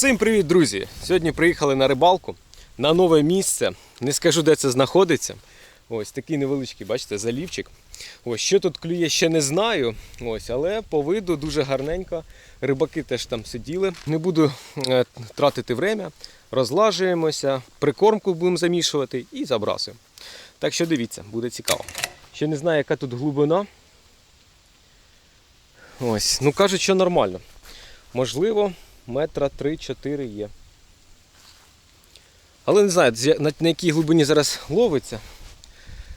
Всім привіт, друзі! Сьогодні приїхали на рибалку на нове місце. Не скажу, де це знаходиться. Ось такий невеличкий, бачите, залівчик. Ось що тут клює, ще не знаю. Ось, але по виду дуже гарненько. Рибаки теж там сиділи. Не буду е, тратити время. Розлажуємося, прикормку будемо замішувати і забрасуємо. Так що дивіться, буде цікаво. Ще не знаю, яка тут глибина. Ось, ну кажуть, що нормально. Можливо, метра 3-4 є. Але не знаю, на, якій глибині зараз ловиться.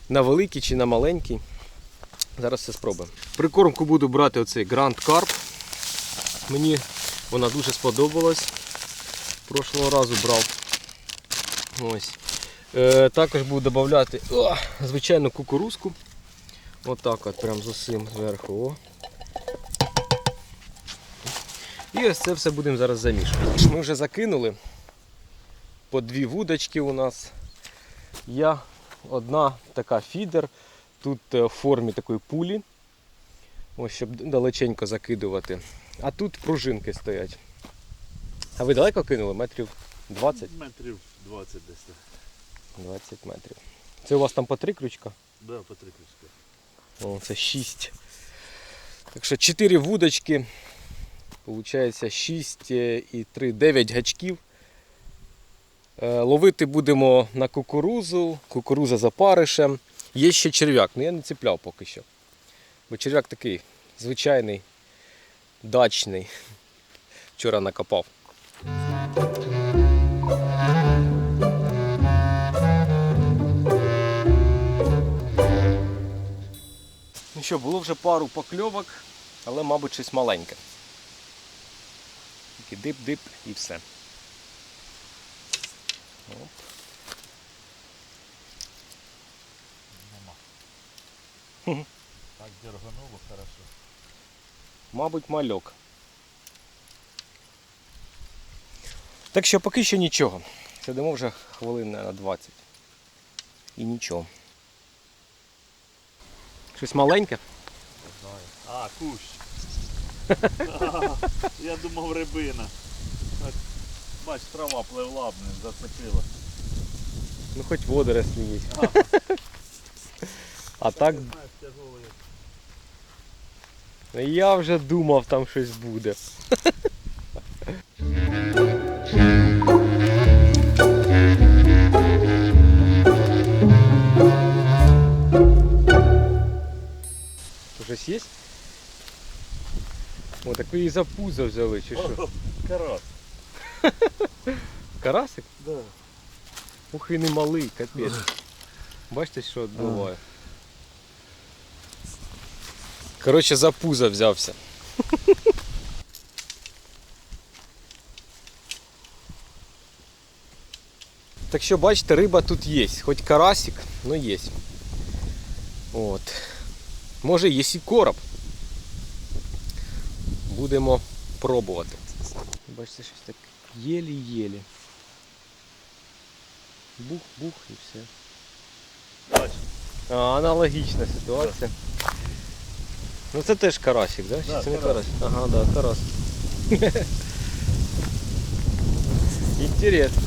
На великій чи на маленькій. Зараз це спробуємо. Прикормку буду брати оцей Grand Carp. Мені вона дуже сподобалась. Прошлого разу брав. Ось. Е, також буду додати звичайну кукурузку. Отак от, прям з усім зверху. О. І ось це все будемо зараз замішувати. Ми вже закинули по дві вудочки у нас. Я одна така фідер. Тут е, в формі такої пулі. Ось, щоб далеченько закидувати. А тут пружинки стоять. А ви далеко кинули? Метрів 20? Метрів 20 десь. 20 метрів. Це у вас там по три крючка? Да, по три крючки. О, це 6. Так що 4 вудочки. Получається 6 і 3, 9 гачків. Е, Ловити будемо на кукурузу, кукуруза за паришем. Є ще черв'як, але я не ціпляв поки що. Бо черв'як такий звичайний, дачний. Вчора накопав. Ну що, було вже пару покльовок, але, мабуть, щось маленьке. Тільки дип-дип і все. Оп. Так дергануло хорошо. Мабуть, мальок. Так що поки що нічого. Сидимо вже хвилин на 20. І нічого. Щось маленьке? А, кущ. Я думав рибина. Бач, трава пливла, блин, зацепила. Ну хоч водорослі є. А так я вже думав, там щось буде. Щось є? Ви її за пузо взяли, чи що? Карас. Карасик? Да. Ух і не малий, капець. Бачите, що відбуває? Коротше, за пузо взявся. Так що, бачите, риба тут є. Хоч карасик, але є. От. Може є і короб. Будемо пробувати. Бачите, щось так єлі-єлі. Бух-бух і все. А, аналогічна ситуація. Ну це теж карасик, да? Да, це не карась? Ага, да, карась. Інтересно.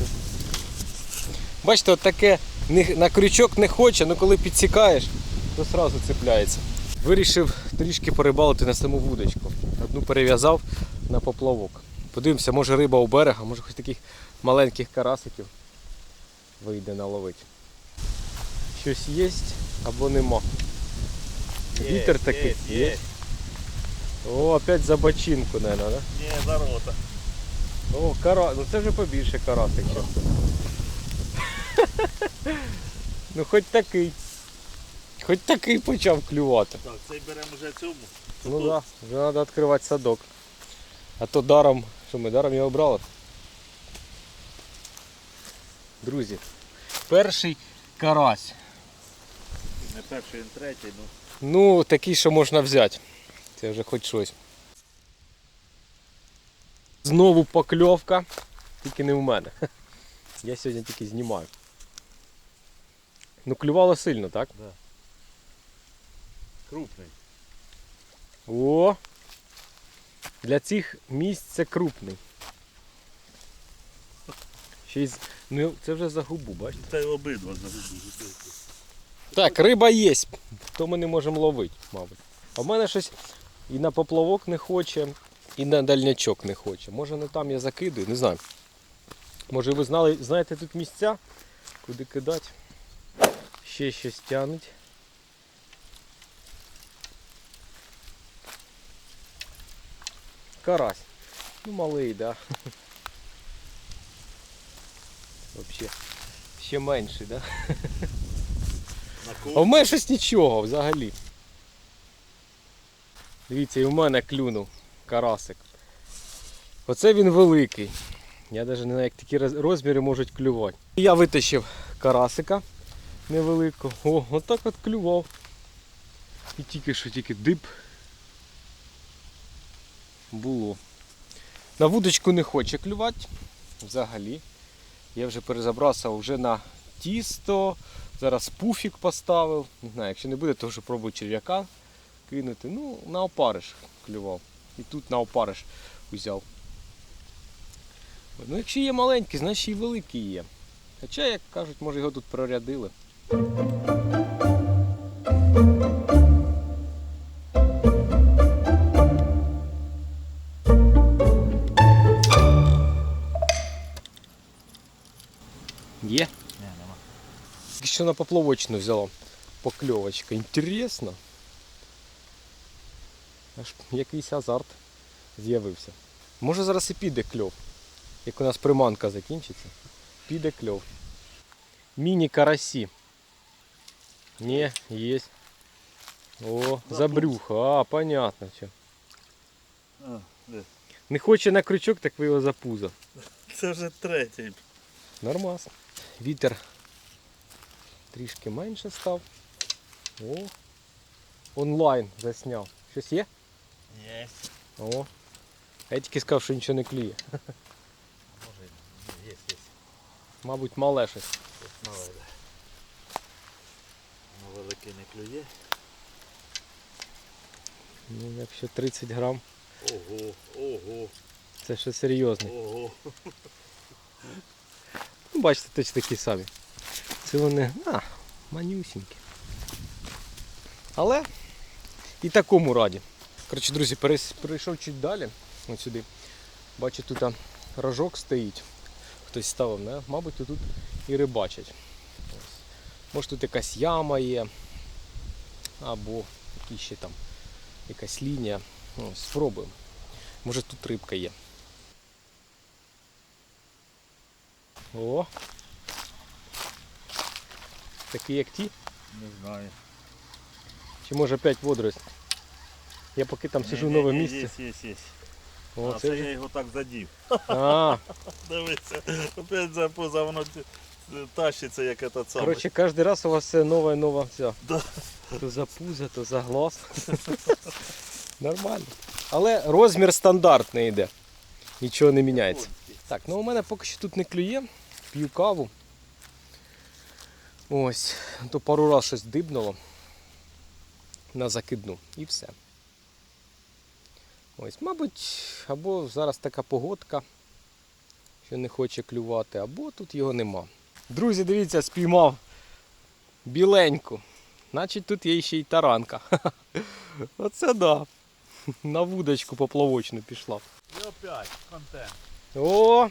Бачите, от таке на крючок не хоче, але коли підсікаєш, то одразу цепляється. Вирішив трішки порибалити на саму вудочку. Одну перев'язав на поплавок. Подивимося, може риба у берега, може хоч таких маленьких карасиків вийде наловити. Щось є або нема. Вітер такий. Є, є. О, опять за бочинку, наверное, да? Ні, за рота. О, кара... ну це вже побільше карасик ну хоч такий. Хоч такий почав клювати. Так, цей беремо вже цьому. Ну так, да, вже треба відкривати садок. А то даром, що ми даром його брали. Друзі, перший карась. Не перший, не третій, ну. Ну, такий, що можна взяти. Це вже хоч щось. Знову покльовка, тільки не в мене. Я сьогодні тільки знімаю. Ну, клювало сильно, так? Крупний. О! Для цих місць це крупний. Ще й з- ну, це вже за губу, бачите? Та й обидва загубили. Так, риба є, то ми не можемо ловити, мабуть. А в мене щось і на поплавок не хоче, і на дальнячок не хоче. Може не там я закидую, не знаю. Може ви знали, знаєте тут місця, куди кидати. Ще щось тянуть. Карась. Ну малий, да. Вообще. Ще менший, да? А в мене щось нічого взагалі. Дивіться, і в мене клюнув карасик. Оце він великий. Я навіть не знаю, як такі розміри можуть клювати. Я витащив карасика невеликого. О, отак от клював. І тільки що тільки дип було. На вудочку не хоче клювати взагалі. Я вже перезабрався вже на тісто. Зараз пуфік поставив. Не знаю, якщо не буде, то вже пробую черв'яка кинути. Ну, на опариш клював. І тут на опариш взяв. Ну, якщо є маленький, значить і великий є. Хоча, як кажуть, може його тут прорядили. Що на поплавочну взяла покльовочка. Інтересно. Аж якийсь азарт з'явився. Може зараз і піде кльов. Як у нас приманка закінчиться. Піде кльов. Міні-карасі. Ні, є. О, за брюхо. А, понятно. Що. Не хоче на крючок, так ви його за пузо. Це вже третій. Нормас. Вітер трішки менше став. О. Онлайн засняв. Щось є? Є. О. Я тільки сказав, що нічого не клює. Може, є, є. Мабуть, мале щось. Мале, да. На великий не клює. Ну, якщо 30 грам, Ого, ого, це ще серйозне. ого. Ну, бачите, точно такі самі. Це вони, а, манюсінькі. Але і такому раді. Коротше, друзі, перейшов чуть далі. Ось сюди. Бачу, тут рожок стоїть. Хтось ставив, не? мабуть, тут і рибачать. Ось. Може тут якась яма є. Або якісь ще там якась лінія. Ось, спробуємо. Може тут рибка є. О! Такі як ті? Не знаю. Чи може опять водоросль? Я поки там сижу нове місце. Є, є, є. О, а, це це я його так задів. А, Дивися, опять запуза, воно тащиться, як этот самий. коротше, кожен раз у вас все нове і нове все. Да. То за пузо, то за глаз. Нормально. Але розмір стандартний йде. Нічого не міняється. Так, ну у мене поки що тут не клює. П'ю каву. Ось, то пару раз щось дибнуло на закидну і все. Ось, мабуть, або зараз така погодка, що не хоче клювати, або тут його нема. Друзі, дивіться, спіймав біленьку. Значить тут є ще й таранка. Оце да. На вудочку поплавочну пішла. І опять контент. О!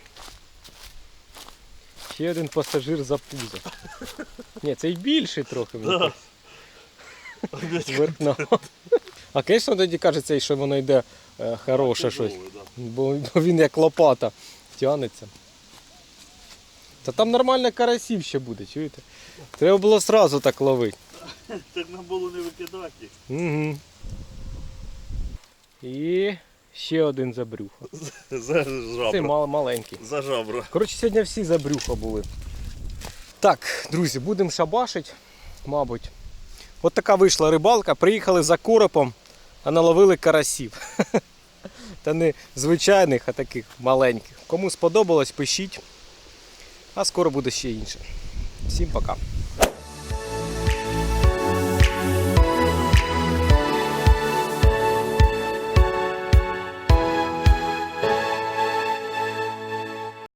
Ще один пасажир за пузо. Ні, це й більший трохи. Да. Верхна. А звісно, тоді кажеться, що воно йде е, хороше щось. Бо бо він як лопата тягнеться. Та там нормально карасів ще буде, чуєте? Треба було одразу так ловити. Так нам було не викидати. Угу. І ще один за брюхо. За Цей жабра. мал- маленький. За жабра. Коротше, сьогодні всі за брюхо були. Так, друзі, будемо шабашить, мабуть. От така вийшла рибалка. Приїхали за коропом, а наловили карасів. Та не звичайних, а таких маленьких. Кому сподобалось, пишіть. А скоро буде ще інше. Всім пока.